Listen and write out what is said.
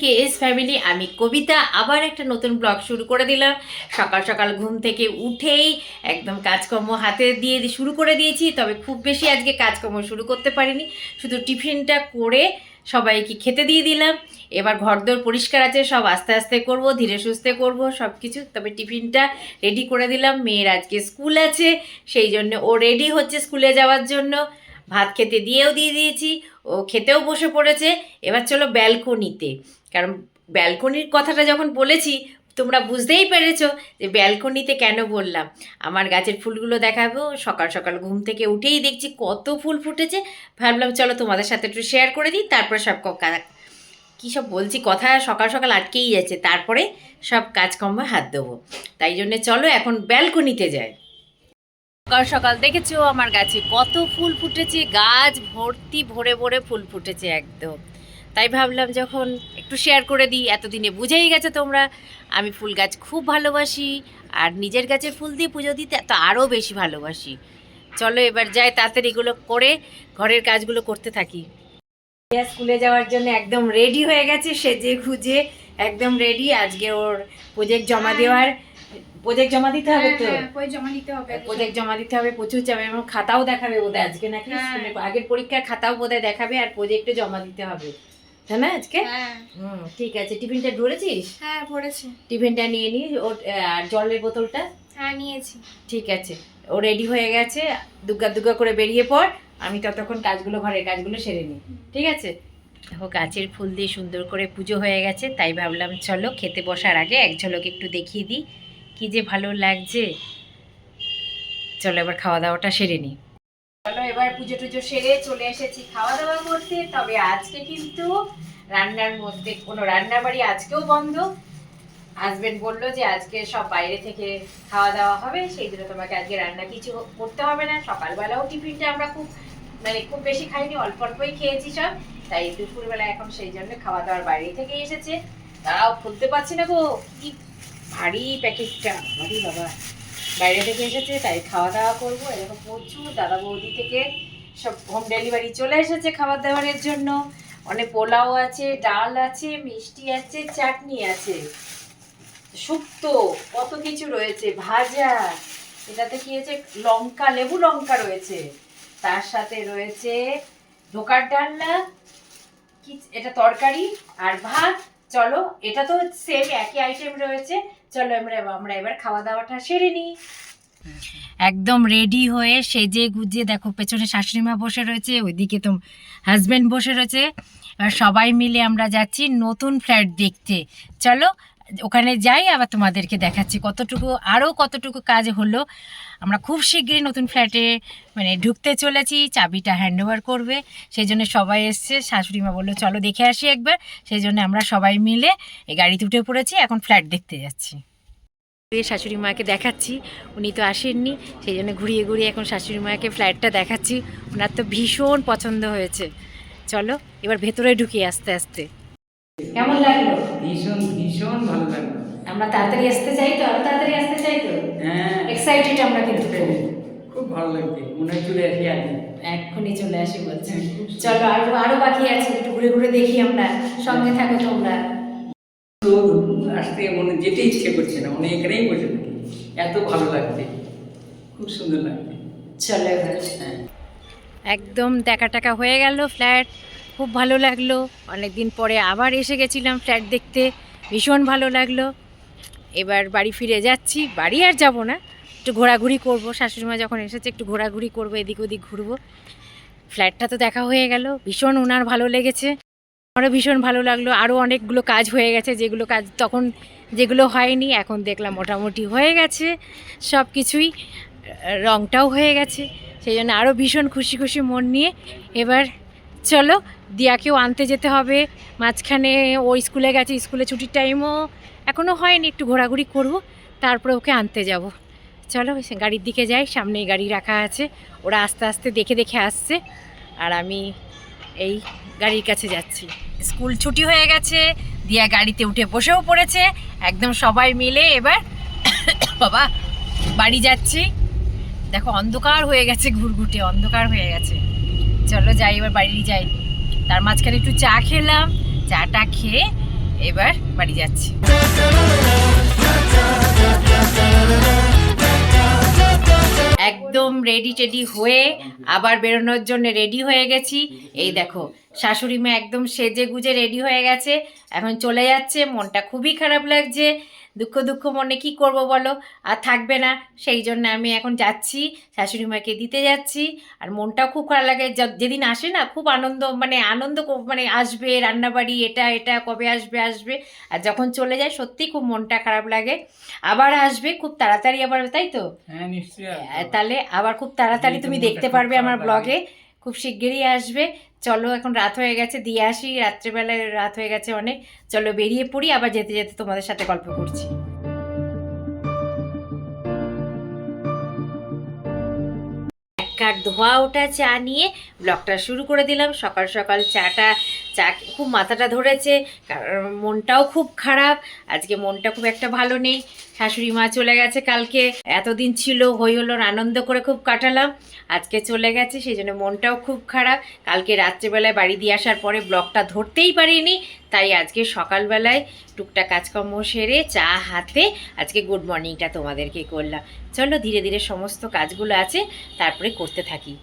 K S family আমি কবিতা, আবার একটা নতুন ব্লগ শুরু করে দিলাম। সকাল সকাল ঘুম থেকে উঠেই একদম কাজকর্ম হাতে দিয়ে শুরু করে দিয়েছি, তবে খুব বেশি আজকে কাজকর্ম শুরু করতে পারিনি। শুধু টিফিনটা করে সবাইকে খেতে দিয়ে দিলাম। এবার ঘরদোর পরিষ্কার আছে, সব আস্তে আস্তে করব, ধীরে সুস্থে করব, সব কিছু। তবে টিফিনটা রেডি করে দিলাম। মেয়ের আজকে স্কুল আছে, সেই জন্য ও রেডি হচ্ছে স্কুলে যাওয়ার জন্য। ভাত খেতে দিয়েও দিয়ে দিয়েছি, ও খেতেও বসে পড়েছে। এবার চলো ব্যালকনিতে। কারণ ব্যালকনির কথাটা যখন বলেছি, তোমরা বুঝতেই পেরেছ যে ব্যালকনিতে কেন বললাম। আমার গাছের ফুলগুলো দেখাবো, সকাল সকাল ঘুম থেকে উঠেই দেখছি কত ফুল ফুটেছে। ভাবলাম চলো তোমাদের সাথে একটু শেয়ার করে দিই, তারপরে সব ক- সব বলছি, কথা সকাল সকাল আটকেই যাচ্ছে। তারপরে সব কাজকর্মে হাত দেবো। তাই জন্যে চলো এখন ব্যালকনিতে যাই। সকাল সকাল দেখেছ আমার গাছে কত ফুল ফুটেছে গাছ ভর্তি ভরে ভরে ফুল ফুটেছে একদম। তাই ভাবলাম যখন একটু শেয়ার করে দিই এতদিনে বুঝেই গেছে তোমরা আমি ফুল গাছ খুব ভালোবাসি আর নিজের গাছে ফুল দিয়ে পুজো দিতে তো আরও বেশি ভালোবাসি। চলো এবার যাই তাড়াতাড়ি এগুলো করে ঘরের কাজগুলো করতে থাকি। স্কুলে যাওয়ার জন্য একদম রেডি হয়ে গেছে সেজে খুঁজে একদম রেডি আজকে ওর প্রজেক্ট জমা দেওয়ার প্রজেক্ট জমা দিতে হবে তো? হ্যাঁ, দিতে হবে প্রজেক্ট জমা দিতে হবে প্রচুর যাবে এবং খাতাও দেখাবে বোধহয় আজকে নাকি? হ্যাঁ। আগের পরীক্ষার খাতাও বোধহয় দেখাবে আর প্রজেক্টে জমা দিতে হবে। তাই না আজকে? হ্যাঁ। হুম ঠিক আছে। টিফিনটা ধরেছিস? হ্যাঁ পড়েছি টিফিনটা নিয়ে নি ওর আর জলের বোতলটা? হ্যাঁ নিয়েছি। ঠিক আছে। ও রেডি হয়ে গেছে। দুগ্গা দুগ্গা করে বেরিয়ে পড়। আমি ততক্ষণ কাজগুলো ঘরের কাজগুলো সেরে নিই। ঠিক আছে? দেখো গাছের ফুল দিয়ে সুন্দর করে পুজো হয়ে গেছে। তাই ভাবলাম চলো খেতে বসার আগে এক ঝলক একটু দেখিয়ে দিই। কি যে ভালো লাগছে। চলো এবার খাওয়া দাওয়াটা সেরে নিই। চলো এবার পুজো টুজো সেরে চলে এসেছি খাওয়া দাওয়া করতে তবে আজকে কিন্তু রান্নার মধ্যে, কোনো রান্নার বাড়ি আজকেও বন্ধ। হাজবেন্ড বলল যে আজকে সব বাইরে থেকে খাওয়া দাওয়া হবে, সেই জন্য তোমাকে আজকে রান্না কিছু করতে হবে না। সকালবেলাও টিফিনটা আমরা খুব মানে খুব বেশি খাইনি, অল্প অল্পই খেয়েছি সব। তাই দুপুরবেলা এখন সেই জন্য খাওয়া দাওয়ার বাইরে থেকে এসেছে। তারাও খুলতে পারছি না গো, কি ভারী প্যাকেটটা, ভারী বাবা। বাইরে থেকে এসেছে, তাই খাওয়া দাওয়া করব। এরকম প্রচুর দাদা বৌদি থেকে সব হোম ডেলিভারি চলে এসেছে খাবার দাবারের জন্য। অনেক পোলাও আছে, ডাল আছে, মিষ্টি আছে, চাটনি আছে। শুক্তো কত কিছু রয়েছে, ভাজা। এটাতে কি হয়েছে? লঙ্কা, লেবু লঙ্কা রয়েছে। তার সাথে রয়েছে ধোকার ডালনা, কি এটা তরকারি আর ভাত। চলো, এটা তো সেম একই আইটেম রয়েছে। চলো আমরা আমরা এবার খাওয়া দাওয়াটা সেরে নিই। একদম রেডি হয়ে সেজে গুজে দেখো, পেছনে শাশুড়ি মা বসে রয়েছে, ওইদিকে তো হাজবেন্ড বসে রয়েছে। সবাই মিলে আমরা যাচ্ছি নতুন ফ্ল্যাট দেখতে। চলো ওখানে যাই, আবার তোমাদেরকে দেখাচ্ছি কতটুকু, আরও কতটুকু কাজ হলো। আমরা খুব শীঘ্রই নতুন ফ্ল্যাটে মানে ঢুকতে চলেছি, চাবিটা হ্যান্ড ওভার করবে। সেই জন্য সবাই এসছে, শাশুড়ি মা বলল, চলো দেখে আসি একবার। সেই জন্য আমরা সবাই মিলে এই গাড়িতে উঠে পড়েছি, এখন ফ্ল্যাট দেখতে যাচ্ছি। শাশুড়ি মাকে দেখাচ্ছি, উনি তো আসেননি, সেই জন্য ঘুরিয়ে ঘুরিয়ে এখন শাশুড়ি মাকে ফ্ল্যাটটা দেখাচ্ছি। ওনার তো ভীষণ পছন্দ হয়েছে। চলো, এবার ভেতরে ঢুকি আস্তে আস্তে। কেমন লাগল? ভীষণ ভীষণ ভালো লাগল। আমরা তাড়াতাড়ি আসতে চাই তো আরও তাড়াতাড়ি আসতে চাই তো? হ্যাঁ। এক্সাইটেড আমরা কিন্তু খুব। খুব ভালো লাগছে। মনে হয় চলে আসি আগে। এক্ষুনি চলে আসি বলছে। চলো আরও আরও বাকি আছে একটু ঘুরে ঘুরে দেখি আমরা। সঙ্গে থাকো তোমরা। তো আসতে মনে যেতে ইচ্ছে করছে না মনে এখানেই বসে থাকি। এত ভালো লাগছে। খুব সুন্দর লাগছে। চলো হ্যাঁ। একদম দেখা টাকা হয়ে গেল ফ্ল্যাট। খুব ভালো লাগল। অনেক দিন পরে আবার এসে গেছিলাম ফ্ল্যাট দেখতে। ভীষণ ভালো লাগল। এবার বাড়ি ফিরে যাচ্ছি। বাড়ি আর যাব না। একটু ঘোরাঘুরি করব। শাশুড়ি মা যখন এসেছে একটু ঘোরাঘুরি করব, এদিক ওদিক ঘুরবো। ফ্ল্যাটটা তো দেখা হয়ে গেল। ভীষণ ওনার ভালো লেগেছে। আমারও ভীষণ ভালো লাগল। আরও অনেকগুলো কাজ হয়ে গেছে। যেগুলো কাজ তখন যেগুলো হয়নি, এখন দেখলাম মোটামুটি হয়ে গেছে সব কিছুই রঙটাও হয়ে গেছে। সেই জন্য আরও ভীষণ খুশি খুশি মন নিয়ে। এবার চলো দিয়াকেও আনতে যেতে হবে। মাঝখানে ও স্কুলে গেছে, স্কুলে ছুটির টাইমও এখনও হয়নি, একটু ঘোরাঘুরি করব, তারপরে ওকে আনতে যাব। চলো গাড়ির দিকে যাই, সামনেই গাড়ি রাখা আছে। ওরা আস্তে আস্তে দেখে দেখে আসছে আর আমি এই গাড়ির কাছে যাচ্ছি। স্কুল ছুটি হয়ে গেছে, দিয়া গাড়িতে উঠে বসেও পড়েছে। একদম সবাই মিলে এবার বাবা, বাড়ি যাচ্ছি। দেখো, অন্ধকার হয়ে গেছে, ঘুরঘুটে অন্ধকার হয়ে গেছে। চলো যাই, এবার বাড়ি যাই। তার মাঝখানে একটু চা খেলাম, চাটা খেয়ে এবার বাড়ি যাচ্ছি। একদম রেডি টেডি হয়ে আবার বেরোনোর জন্য রেডি হয়ে গেছি। এই দেখো শাশুড়ি মা একদম সেজে গুজে রেডি হয়ে গেছে। এখন চলে যাচ্ছে মনটা খুবই খারাপ লাগছে। দুঃখ দুঃখ মনে কি করব বলো? আর থাকবে না সেই জন্য আমি এখন যাচ্ছি শাশুড়ি মাকে দিতে যাচ্ছি। আর মনটাও খুব খারাপ লাগে যেদিন আসে না খুব আনন্দ মানে আনন্দ মানে আসবে রান্নাবাড়ি এটা এটা কবে আসবে আসবে। আর যখন চলে যায় সত্যি খুব মনটা খারাপ লাগে। আবার আসবে খুব তাড়াতাড়ি আবার তাই তো? হ্যাঁ তাহলে আবার খুব তাড়াতাড়ি তুমি দেখতে পারবে আমার ব্লগে খুব শিগগিরই আসবে। চলো, এখন রাত হয়ে গেছে, দিয়ে আসি। রাত্রেবেলায় রাত হয়ে গেছে অনেক। চলো বেরিয়ে পড়ি, আবার যেতে যেতে তোমাদের সাথে গল্প করছি। কাঠ ধোয়া ওটা চা নিয়ে ব্লগটা শুরু করে দিলাম। সকাল সকাল চাটা চা খুব মাথাটা ধরেছে মনটাও খুব খারাপ, আজকে মনটা খুব একটা ভালো নেই। শাশুড়ি মা চলে গেছে কালকে, এতদিন ছিল, হই হলো আনন্দ করে খুব কাটালাম, আজকে চলে গেছে, সেই জন্য মনটাও খুব খারাপ। কালকে রাত্রেবেলায় বাড়ি দিয়ে আসার পরে ব্লগটা ধরতেই পারিনি, তাই আজকে সকালবেলায় টুকটাক কাজকর্ম সেরে চা হাতে আজকে গুড মর্নিংটা তোমাদেরকে করলাম। চলো ধীরে ধীরে সমস্ত কাজগুলো আছে, তারপরে করতে থাকি।